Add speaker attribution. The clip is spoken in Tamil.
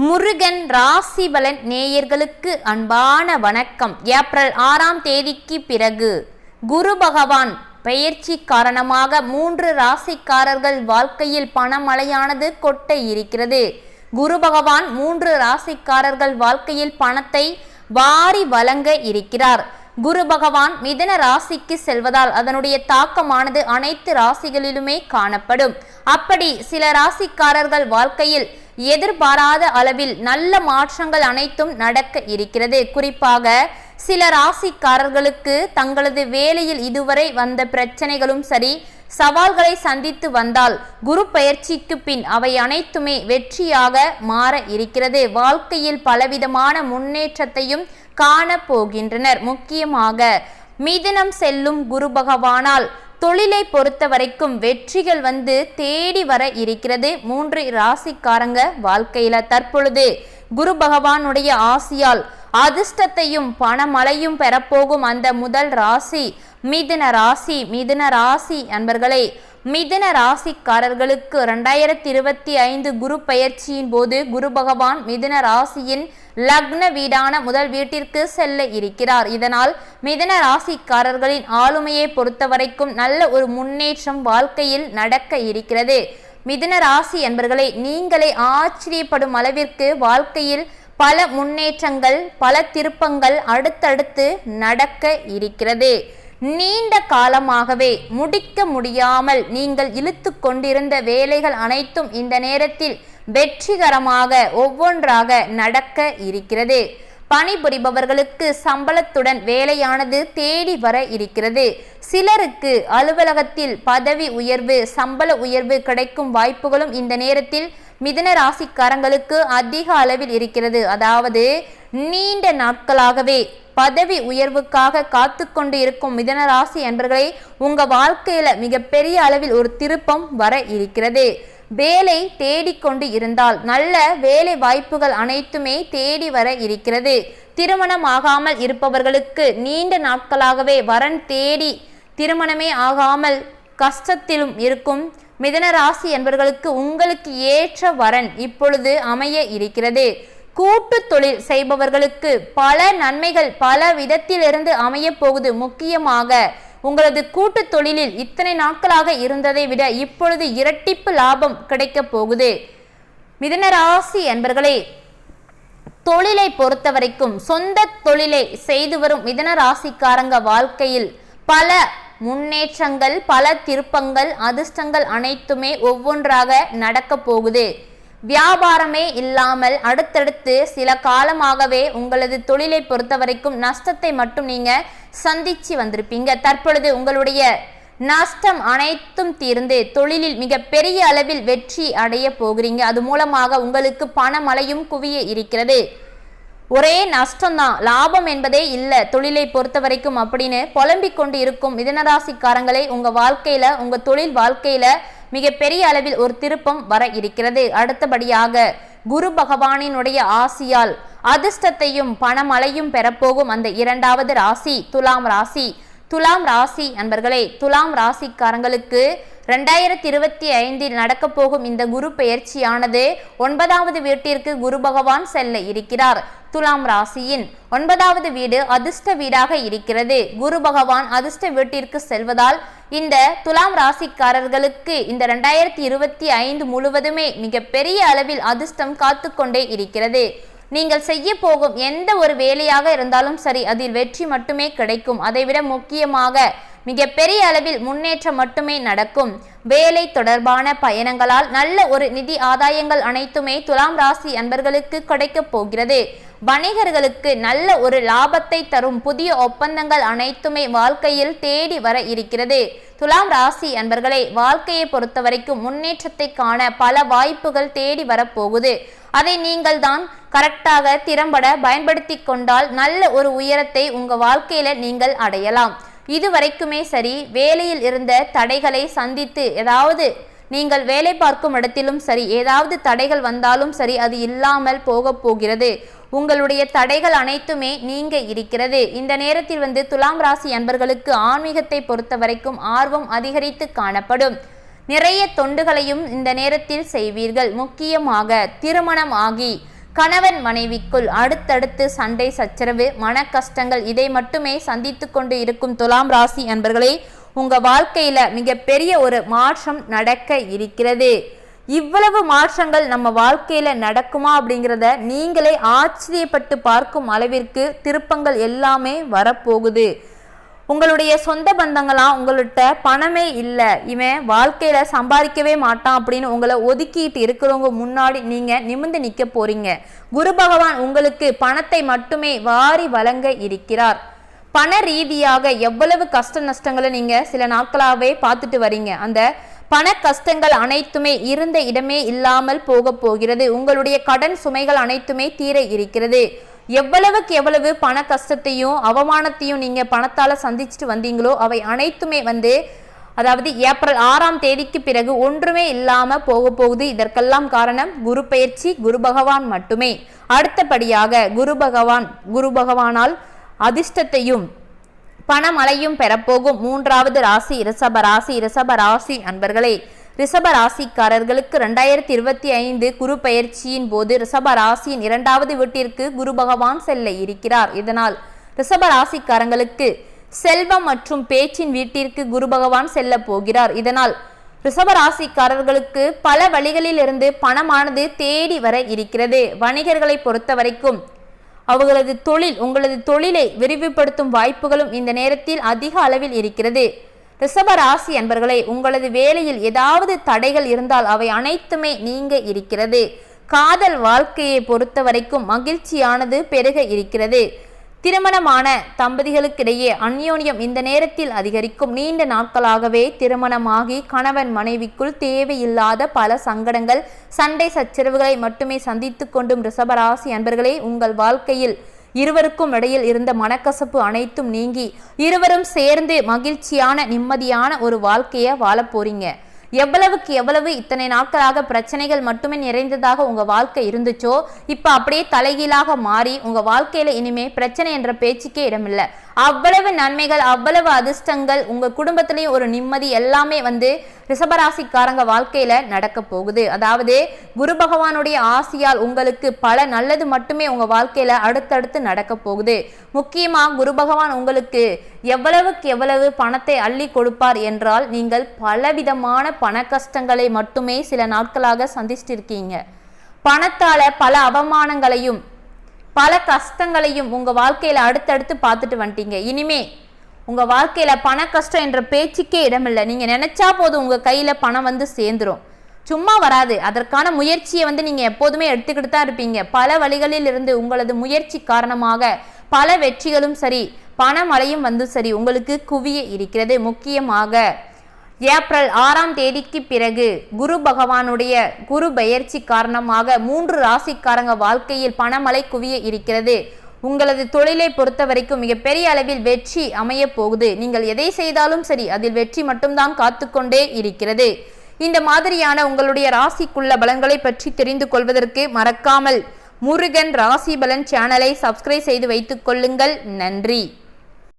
Speaker 1: முருகன் ராசிபலன் நேயர்களுக்கு அன்பான வணக்கம். ஏப்ரல் ஆறாம் தேதிக்கு பிறகு குரு பகவான் பெயர்ச்சி காரணமாக மூன்று ராசிக்காரர்கள் வாழ்க்கையில் பணமழையானது கொட்ட இருக்கிறது. குரு பகவான் மூன்று ராசிக்காரர்கள் வாழ்க்கையில் பணத்தை வாரி வழங்க இருக்கிறார். குரு பகவான் மிதன ராசிக்கு செல்வதால் அதனுடைய தாக்கமானது அனைத்து ராசிகளிலுமே காணப்படும். அப்படி சில ராசிக்காரர்கள் வாழ்க்கையில் எதிர்பாராத அளவில் நல்ல மாற்றங்கள் அனைத்தும் நடக்க இருக்கிறது. குறிப்பாக சில ராசிக்காரர்களுக்கு தங்களது வேலையில் இதுவரை வந்த பிரச்சனைகளும் சரி சவால்களை சந்தித்து வந்தால் குரு பயிற்சிக்கு பின் அவை அனைத்துமே வெற்றியாக மாற இருக்கிறது. வாழ்க்கையில் பலவிதமான முன்னேற்றத்தையும் காண போகின்றனர் முக்கியமாக மிதினம் செல்லும் குரு பகவானால் தொழிலை பொறுத்த வரைக்கும் வெற்றிகள் வந்து தேடி வர இருக்கிறது. மூன்று ராசிக்காரங்க வாழ்க்கையில தற்பொழுது. குரு பகவானுடைய ஆசியால் அதிர்ஷ்டத்தையும் பணமழையும் பெறப்போகும் அந்த முதல் ராசி. மிதுன ராசி மிதுன ராசி அன்பர்களே மிதுன ராசிக்காரர்களுக்கு ரெண்டாயிரத்தி இருபத்தி ஐந்து குரு பயிற்சியின் போது குரு பகவான் மிதன ராசியின் லக்ன வீடான முதல் வீட்டிற்கு செல்ல இருக்கிறார். இதனால் மிதுன ராசிக்காரர்களின் ஆளுமையை பொறுத்தவரைக்கும் நல்ல ஒரு முன்னேற்றம் வாழ்க்கையில் நடக்க இருக்கிறது. மிதுன ராசி என்பர்களை நீங்களே ஆச்சரியப்படும் அளவிற்கு வாழ்க்கையில் பல முன்னேற்றங்கள் பல திருப்பங்கள் அடுத்தடுத்து நடக்க இருக்கிறது. நீண்ட காலமாகவே முடிக்க முடியாமல் நீங்கள் இழுத்து கொண்டிருந்த வேலைகள் அனைத்தும் இந்த நேரத்தில் வெற்றிகரமாக ஒவ்வொன்றாக நடக்க இருக்கிறது. பணிபுரிபவர்களுக்கு சம்பளத்துடன் வேலையானது தேடி வர இருக்கிறது. சிலருக்கு அலுவலகத்தில் பதவி உயர்வு சம்பள உயர்வு கிடைக்கும் வாய்ப்புகளும் இந்த நேரத்தில் மிதன ராசிக்காரங்களுக்கு அதிக அளவில் இருக்கிறது. அதாவது நீண்ட நாட்களாகவே பதவி உயர்வுக்காக காத்து கொண்டு இருக்கும் மிதன ராசி என்பர்களை உங்க வாழ்க்கையில மிகப்பெரிய அளவில் ஒரு திருப்பம் வர இருக்கிறது. வேலை தேடிக்கொண்டு இருந்தால் நல்ல வேலை வாய்ப்புகள் அனைத்துமே தேடி வர இருக்கிறது. திருமணம் ஆகாமல் இருப்பவர்களுக்கு நீண்ட நாட்களாகவே வரன் தேடி திருமணமே ஆகாமல் கஷ்டத்திலும் இருக்கும் மிதன ராசி என்பவர்களுக்கு உங்களுக்கு ஏற்ற வரன் இப்பொழுது அமைய இருக்கிறது. கூட்டு தொழில் செய்பவர்களுக்கு பல நன்மைகள் பல விதத்திலிருந்து அமைய போகுது முக்கியமாக. உங்களது கூட்டு தொழிலில் இத்தனை நாட்களாக இருந்ததை விட இப்பொழுது இரட்டிப்பு லாபம் கிடைக்கப் போகுது. மிதன ராசி என்பர்களே தொழிலை பொறுத்த வரைக்கும் சொந்த தொழிலை செய்து வரும் மிதன ராசிக்காரங்க வாழ்க்கையில் பல முன்னேற்றங்கள் பல திருப்பங்கள் அதிர்ஷ்டங்கள் அனைத்துமே ஒவ்வொன்றாக நடக்கப் போகுது. வியாபாரமே இல்லாமல் அடுத்தடுத்து சில காலமாகவே உங்களது தொழிலை பொறுத்த வரைக்கும் நஷ்டத்தை மட்டும் நீங்க சந்திச்சு வந்திருப்பீங்க. தற்பொழுது உங்களுடைய நஷ்டம் அனைத்தும் தீர்ந்து தொழிலில் மிக பெரிய அளவில் வெற்றி அடைய போகிறீங்க. அது மூலமாக உங்களுக்கு பணமழையும் குவிய இருக்கிறது. ஒரே நஷ்டம்தான். லாபம் என்பதே இல்லை. தொழிலை பொறுத்த வரைக்கும் அப்படின்னு புலம்பிக் கொண்டு இருக்கும் மிதனராசிக்காரங்களை உங்க வாழ்க்கையில உங்க தொழில் வாழ்க்கையில மிகப்பெரிய அளவில் ஒரு திருப்பம் வர இருக்கிறது. அடுத்தபடியாக குரு பகவானினுடைய ஆசியால் அதிர்ஷ்டத்தையும் பணமழையும் பெறப்போகும் அந்த இரண்டாவது ராசி துலாம் ராசி. துலாம் ராசி நண்பர்களே துலாம் ராசிக்காரங்களுக்கு ரெண்டாயிரத்தி இருபத்தி ஐந்தில் நடக்கப்போகும் இந்த குரு பெயர்ச்சியானது ஒன்பதாவது வீட்டிற்கு குரு பகவான் செல்ல இருக்கிறார். துலாம் ராசியின் ஒன்பதாவது வீடு அதிர்ஷ்ட வீடாக இருக்கிறது. குரு பகவான் அதிர்ஷ்ட வீட்டிற்கு செல்வதால் இந்த துலாம் ராசிக்காரர்களுக்கு இந்த ரெண்டாயிரத்தி இருபத்தி ஐந்து முழுவதுமே மிகப்பெரிய அளவில் அதிர்ஷ்டம் காத்து கொண்டே இருக்கிறது. நீங்கள் செய்ய போகும் எந்த ஒரு வேலையாக இருந்தாலும் சரி அதில் வெற்றி மட்டுமே கிடைக்கும். அதைவிட முக்கியமாக மிக பெரிய அளவில் முன்னேற்றம் மட்டுமே நடக்கும். வேலை தொடர்பான பயணங்களால் நல்ல ஒரு நிதி ஆதாயங்கள் அனைத்துமே துலாம் ராசி அன்பர்களுக்கு கிடைக்கப் போகிறது. வணிகர்களுக்கு நல்ல ஒரு லாபத்தை தரும் புதிய ஒப்பந்தங்கள் அனைத்துமே வாழ்க்கையில் தேடி வர இருக்கிறது. துலாம் ராசி அன்பர்களே வாழ்க்கையை பொறுத்த வரைக்கும் முன்னேற்றத்தை காண பல வாய்ப்புகள் தேடி வரப்போகுது. அதை நீங்கள் தான் கரெக்டாக திறம்பட பயன்படுத்தி கொண்டால் நல்ல ஒரு உயரத்தை உங்கள் வாழ்க்கையில் நீங்கள் அடையலாம். இது வரைக்குமே சரி வேலையில் இருந்த தடைகளை சந்தித்து ஏதாவது நீங்கள் வேலை பார்க்கும் இடத்திலும் சரி ஏதாவது தடைகள் வந்தாலும் சரி அது இல்லாமல் போக போகிறது. உங்களுடைய தடைகள் அனைத்துமே நீங்க இருக்கிறது. இந்த நேரத்தில் வந்து துலாம் ராசி அன்பர்களுக்கு ஆன்மீகத்தை பொறுத்த வரைக்கும் ஆர்வம் அதிகரித்து காணப்படும். நிறைய தொண்டுகளையும் இந்த நேரத்தில் செய்வீர்கள். முக்கியமாக திருமணம் ஆகி கணவன் மனைவிக்குள் அடுத்தடுத்து சண்டை சச்சரவு மன கஷ்டங்கள் இதை மட்டுமே சந்தித்து கொண்டு இருக்கும் துலாம் ராசி அன்பர்களே உங்க வாழ்க்கையில மிகப்பெரிய ஒரு மாற்றம் நடக்க இருக்கிறது. இவ்வளவு மாற்றங்கள் நம்ம வாழ்க்கையில நடக்குமா அப்படிங்கிறத நீங்களே ஆச்சரியப்பட்டு பார்க்கும் அளவிற்கு திருப்பங்கள் எல்லாமே வரப்போகுது. உங்களுடைய சொந்த பந்தங்களாம் உங்கள்கிட்ட பணமே இல்லை. இவன் வாழ்க்கையில சம்பாதிக்கவே மாட்டான் அப்படின்னு உங்களை ஒதுக்கிட்டு இருக்கிறவங்க முன்னாடி நீங்க நிமிர்ந்து நிக்க போறீங்க. குரு பகவான் உங்களுக்கு பணத்தை மட்டுமே வாரி வழங்க இருக்கிறார். பண ரீதியாக எவ்வளவு கஷ்ட நஷ்டங்களை நீங்க சில நாட்களாகவே பார்த்துட்டு வரீங்க. அந்த பண கஷ்டங்கள் அனைத்துமே இருந்த இடமே இல்லாமல் போக போகிறது. உங்களுடைய கடன் சுமைகள் அனைத்துமே தீர இருக்கிறது. எவ்வளவுக்கு எவ்வளவு பண கஷ்டத்தையும் அவமானத்தையும் நீங்கள் பணத்தால் சந்திச்சுட்டு வந்தீங்களோ அவை அனைத்துமே வந்து அதாவது ஏப்ரல் ஆறாம் தேதிக்கு பிறகு ஒன்றுமே இல்லாமல் போக போகுது. இதற்கெல்லாம் காரணம் குரு பயிற்சி குரு பகவான் மட்டுமே. அடுத்தபடியாக குரு பகவான் குரு பகவானால் அதிர்ஷ்டத்தையும் பணமழையும் பெறப்போகும் மூன்றாவது ராசி ரிஷப ராசி ரிஷப ராசி அன்பர்களே. ரிஷப ராசிக்காரர்களுக்கு ரெண்டாயிரத்தி இருபத்தி ஐந்து குரு பயிற்சியின் போது ரிஷப ராசியின் இரண்டாவது வீட்டிற்கு குரு பகவான் செல்ல இருக்கிறார். இதனால் ரிஷப ராசிக்காரங்களுக்கு செல்வம் மற்றும் பேச்சின் வீட்டிற்கு குரு பகவான் செல்ல போகிறார். இதனால் ரிஷப ராசிக்காரர்களுக்கு பல வழிகளில் இருந்து பணமானது தேடி வர இருக்கிறது. வணிகர்களை பொறுத்த வரைக்கும் அவர்களது தொழில் உங்களது தொழிலை விரிவுபடுத்தும் வாய்ப்புகளும் இந்த நேரத்தில் அதிக அளவில் இருக்கிறது. ரிஷபராசி அன்பர்களே உங்களது வேலையில் ஏதாவது தடைகள் இருந்தால் அவை அனைத்துமே நீங்க இருக்கிறது. காதல் வாழ்க்கையை பொறுத்த வரைக்கும் மகிழ்ச்சியானது பெருக இருக்கிறது. திருமணமான தம்பதிகளுக்கிடையே அந்யோன்யம் இந்த நேரத்தில் அதிகரிக்கும். நீண்ட நாட்களாகவே திருமணமாகி கணவன் மனைவிக்குள் தேவையில்லாத பல சங்கடங்கள் சண்டை சச்சரவுகளை மட்டுமே சந்தித்து கொண்டும் ரிஷபராசி அன்பர்களே உங்கள் வாழ்க்கையில் இருவருக்கும் இடையில் இருந்த மனக்கசப்பு அனைத்தும் நீங்கி இருவரும் சேர்ந்து மகிழ்ச்சியான நிம்மதியான ஒரு வாழ்க்கையை வாழ போறீங்க. எவ்வளவுக்கு எவ்வளவு இத்தனை நாட்களாக பிரச்சனைகள் மட்டுமே நிறைந்ததாக உங்க வாழ்க்கை இருந்துச்சோ இப்ப அப்படியே தலைகீழாக மாறி உங்க வாழ்க்கையில இனிமே பிரச்சனை என்ற பேச்சுக்கே இடமில்லை. அவ்வளவு நன்மைகள் அவ்வளவு அதிர்ஷ்டங்கள் உங்கள் குடும்பத்திலையும் ஒரு நிம்மதி எல்லாமே வந்து ரிஷபராசிக்காரங்க வாழ்க்கையில் நடக்க போகுது. அதாவது குரு பகவானுடைய ஆசியால் உங்களுக்கு பல நல்லது மட்டுமே உங்கள் வாழ்க்கையில் அடுத்தடுத்து நடக்க போகுது. முக்கியமாக குரு பகவான் உங்களுக்கு எவ்வளவுக்கு எவ்வளவு பணத்தை அள்ளி கொடுப்பார் என்றால் நீங்கள் பலவிதமான பண கஷ்டங்களை மட்டுமே சில நாட்களாக சந்திச்சிருக்கீங்க. பணத்தால பல அவமானங்களையும் பல கஷ்டங்களையும் உங்கள் வாழ்க்கையில் அடுத்தடுத்து பார்த்துட்டு வந்துட்டீங்க. இனிமே உங்கள் வாழ்க்கையில் பண கஷ்டம் என்ற பேச்சுக்கே இடமில்லை. நீங்கள் நினச்சா போதும் உங்கள் கையில் பணம் வந்து சேர்ந்துரும். சும்மா வராது. அதற்கான முயற்சியை வந்து நீங்கள் எப்போதுமே எடுத்துக்கிட்டு தான் இருப்பீங்க. பல வழிகளில் இருந்து உங்களது முயற்சி காரணமாக பல வெற்றிகளும் சரி பணமழையும் வந்து சரி உங்களுக்கு குவிய இருக்கிறது. முக்கியமாக ஏப்ரல் ஆறாம் தேதிக்கு பிறகு குரு பகவானுடைய குரு பெயர்ச்சி காரணமாக மூன்று ராசிக்காரங்க வாழ்க்கையில் பணமழை குவிய இருக்கிறது. உங்களது தொழிலை பொறுத்த வரைக்கும் மிகப்பெரிய அளவில் வெற்றி அமைய போகுது. நீங்கள் எதை செய்தாலும் சரி அதில் வெற்றி மட்டும்தான் காத்துக்கொண்டே இருக்கிறது. இந்த மாதிரியான உங்களுடைய ராசிக்குள்ள பலன்களை பற்றி தெரிந்து கொள்வதற்கு மறக்காமல் முருகன் ராசி பலன் சேனலை சப்ஸ்கிரைப் செய்து வைத்துக் கொள்ளுங்கள். நன்றி.